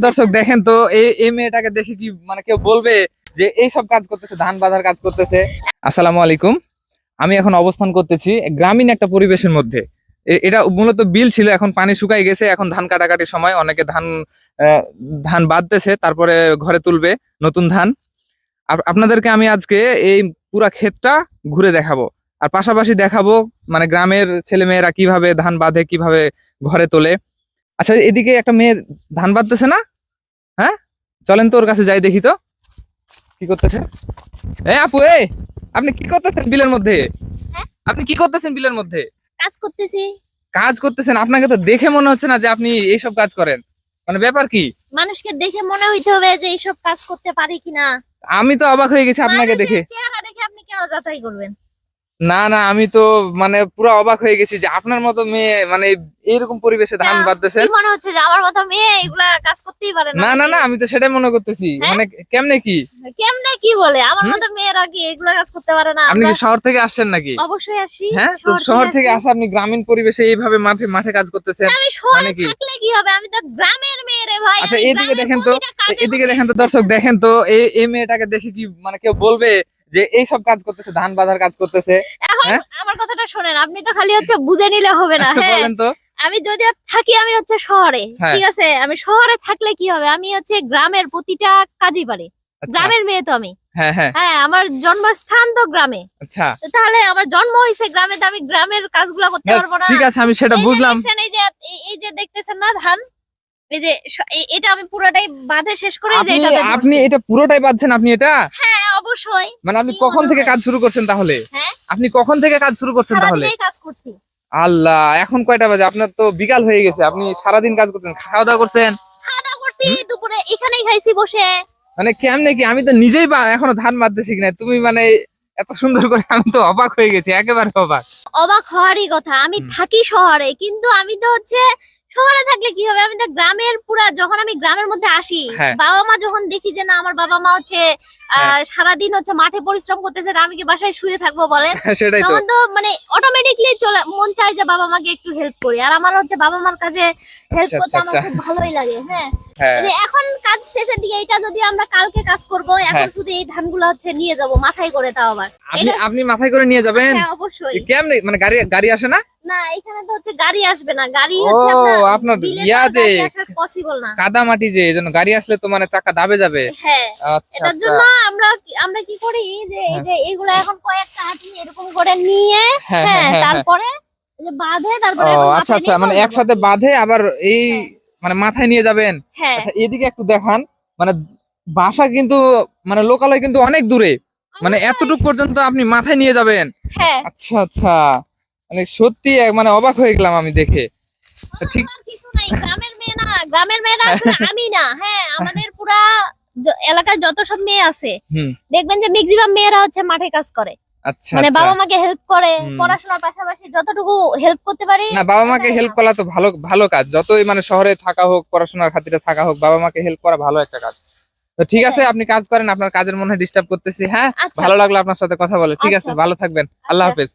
দর্শক, দেখেন তো, এই মেয়েটাকে দেখে কি মানে কেউ বলবে যে এই সব কাজ করতেছে, ধান বাঁধার কাজ করতেছে? আসসালামু আলাইকুম। আমি এখন অবস্থান করতেছি গ্রামীণ একটা পরিবেশের মধ্যে। এটা মূলত বিল ছিল, এখন পানি শুকাই গেছে, এখন ধান কাটাকাটির সময় অনেকে ধান ধান বাঁধতেছে, তারপরে ঘরে তুলবে নতুন ধান। আপ- আপনাদেরকে আমি আজকে এই পুরা ক্ষেতটা ঘুরে দেখাবো। আর পাশাপাশি দেখাবো মানে গ্রামের ছেলেমেয়েরা কীভাবে ধান বাঁধে, কীভাবে ঘরে তোলে। আচ্ছা এদিকে একটা মেয়ে ধান বাঁধতেছে না? চলেন তো ওর কাছে যাই দেখি তো। কি করতেছে? এ আপু এ আপনি কি করতেছেন বিলের মধ্যে? হ্যাঁ? আপনি কি করতেছেন বিলের মধ্যে? কাজ করতেছি। কাজ করতেছেন? আপনাকে তো দেখে মনে হচ্ছে না যে আপনি এইসব কাজ করেন। মানে ব্যাপার কি? মানুষকে দেখে মনে হইতে হবে যে এইসব কাজ করতে পারি কিনা। আমি তো অবাক হয়ে গেছি আপনাকে দেখে। চেহারা দেখে আপনি কেন যাচাই করবেন? না না আমি তো মানে পুরো অবাক হয়ে গেছি যে আপনার মতো মেয়ে মানে এইরকম পরিবেশে ধান কি মনে হচ্ছে যে আমার মতো মেয়ে এগুলা কাজ করতেই পারে না না না আমি তো সেটাই মনে করতেছি। হ্যাঁ? মানে কেমনে কি? কেমনে কি বলে? আমার মতো মেয়েরা কি এগুলা কাজ করতে পারে না? আপনি কি শহর থেকে আসছেন নাকি? অবশ্যই আসি হ্যাঁ তো শহর থেকে আসা। আপনি গ্রামীণ পরিবেশে এইভাবে মাঠে মাঠে কাজ করতেছেন আমি শহরে মানে থাকলে কি হবে? আমি তো গ্রামের মেয়ে রে ভাই আচ্ছা এদিকে দেখেন তো এদিকে দেখেন তো দর্শক দেখেন তো এই এই মেয়েটাকে দেখে কি মানে কেউ বলবে? যে এই সব কাজ করতেছে ধান বাঁধার কাজ করতেছে এখন হ্যাঁ? আমার কথাটা শোনেন আপনি তো খালি হচ্ছে বুঝে নিলে হবে না হ্যাঁ। বলেন তো। আমি যদি থাকি আমি হচ্ছে শহরে হ্যাঁ। ঠিক আছে? আমি শহরে থাকলে কি হবে? আমি হচ্ছে গ্রামের প্রতিটা কাজই পারি। আচ্ছা। গ্রামের মেয়ে তো আমি। হ্যাঁ হ্যাঁ। আমার জন্মস্থান তো গ্রামে। আচ্ছা। তাহলে আমার জন্ম হয়েছে গ্রামে তো আমি গ্রামের কাজগুলো করতে পারব না। ঠিক আছে আমি সেটা বুঝলাম। এই যে এই- যে দেখতেছেন না ধান? এই যে এটা আমি পুরোটাই বাঁধে শেষ করে আপনি। এটা পুরোটাই পাচ্ছেন আপনি এটা? হ্যাঁ অবশ্যই। মানে আপনি কখন থেকে কাজ শুরু করছেন তাহলে? হ্যাঁ? আপনি কখন থেকে কাজ শুরু করছেন তাহলে? কাজ করছি। আল্লাহ এখন কয়টা বাজে? আপনার তো বিকাল হয়ে গেছে। আপনি সারাদিন কাজ করতেন খাওয়া দাওয়া করছেন? খাওয়া দাওয়া করছি দুপুরে এখানেই খাইছি বসে। মানে কেমনে কি? আমি তো নিজেই এখনও ধান বাঁধতে শিখি নাই। তুমি মানে এত সুন্দর করে আমি তো অবাক হয়ে গেছি। একেবারে অবাক। অবাক হওয়ারই কথা। আমি থাকি শহরে কিন্তু আমি তো হচ্ছে শহরে থাকলে কি হবে? আমি তো গ্রামের পুরা যখন আমি গ্রামের মধ্যে আসি হ্যাঁ। বাবা মা যখন দেখি যে না আমার বাবা মা হচ্ছে আহ, সারাদিন হচ্ছে মাঠে পরিশ্রম করতেছে আর আমি কি বাসায় শুয়ে থাকব বলেন? তখন তো মানে অটোমেটিকলি চলে মন চায় যে বাবা মাকে একটু হেল্প করি। আর আমার হচ্ছে বাবা মার কাছে হেল্প আচ্ছা, করতে আচ্ছা, আমার খুব ভালোই লাগে হ্যাঁ। হ্যাঁ। এখন কাজ শেষের দিকে এটা যদি আমরা কালকে কাজ করব এখন হ্যাঁ। শুধু এই ধানগুলো হচ্ছে নিয়ে যাব মাথায় করে তাও আবার। আপনি আপনি মাথায় করে নিয়ে যাবেন? হ্যাঁ অবশ্যই। কেমনে মানে গাড়ি গাড়ি আসে না? না এখানে তো হচ্ছে গাড়ি আসবে না। গাড়ি হচ্ছে আপনার ইয়া যে পসিবল না। কাদা মাটি যে এই গাড়ি আসলে তো মানে চাকা দাবে যাবে। হ্যাঁ এটার জন্য আমরা আমরা কি করি যে এই। যে এগুলো এখন কয়েকটা হাতি এরকম করে নিয়ে হ্যাঁ তারপরে বাঁধে তারপরে আচ্ছা আচ্ছা মানে একসাথে বাঁধে আবার এই হ্যাঁ। মানে মাথায় নিয়ে যাবেন? হ্যাঁ। আচ্ছা এদিকে একটু দেখান। মানে বাসা কিন্তু মানে লোকালয় কিন্তু অনেক দূরে। মানে এতটুক পর্যন্ত আপনি মাথায় নিয়ে যাবেন। হ্যাঁ। আচ্ছা আচ্ছা। মানে সত্যি মানে অবাক হয়ে গেলাম আমি দেখে। ঠিক গ্রামের মেয়ে না গ্রামের মেয়েরা আসলে আমি না হ্যাঁ আমাদের পুরা এলাকায় যত সব মেয়ে আছে দেখবেন যে ম্যাক্সিমাম মেয়েরা হচ্ছে মাঠে কাজ করে। আচ্ছা মানে আচ্ছা। বাবা মাকে হেল্প করে পড়াশোনার পাশাপাশি যতটুকু হেল্প করতে পারি না বাবা মাকে হ্যাঁ, হেল্প করা তো ভালো ভালো কাজ। যতই মানে শহরে থাকা হোক পড়াশোনার খাতিরে থাকা হোক বাবা মাকে হেল্প করা ভালো একটা কাজ। তো ঠিক আছে আপনি কাজ করেন আপনার কাজের মনে হয় ডিস্টার্ব করতেছি হ্যাঁ? আচ্ছা। ভালো লাগল আপনার সাথে কথা বলে। ঠিক আছে। ভালো থাকবেন। আল্লাহ। হাফেজ।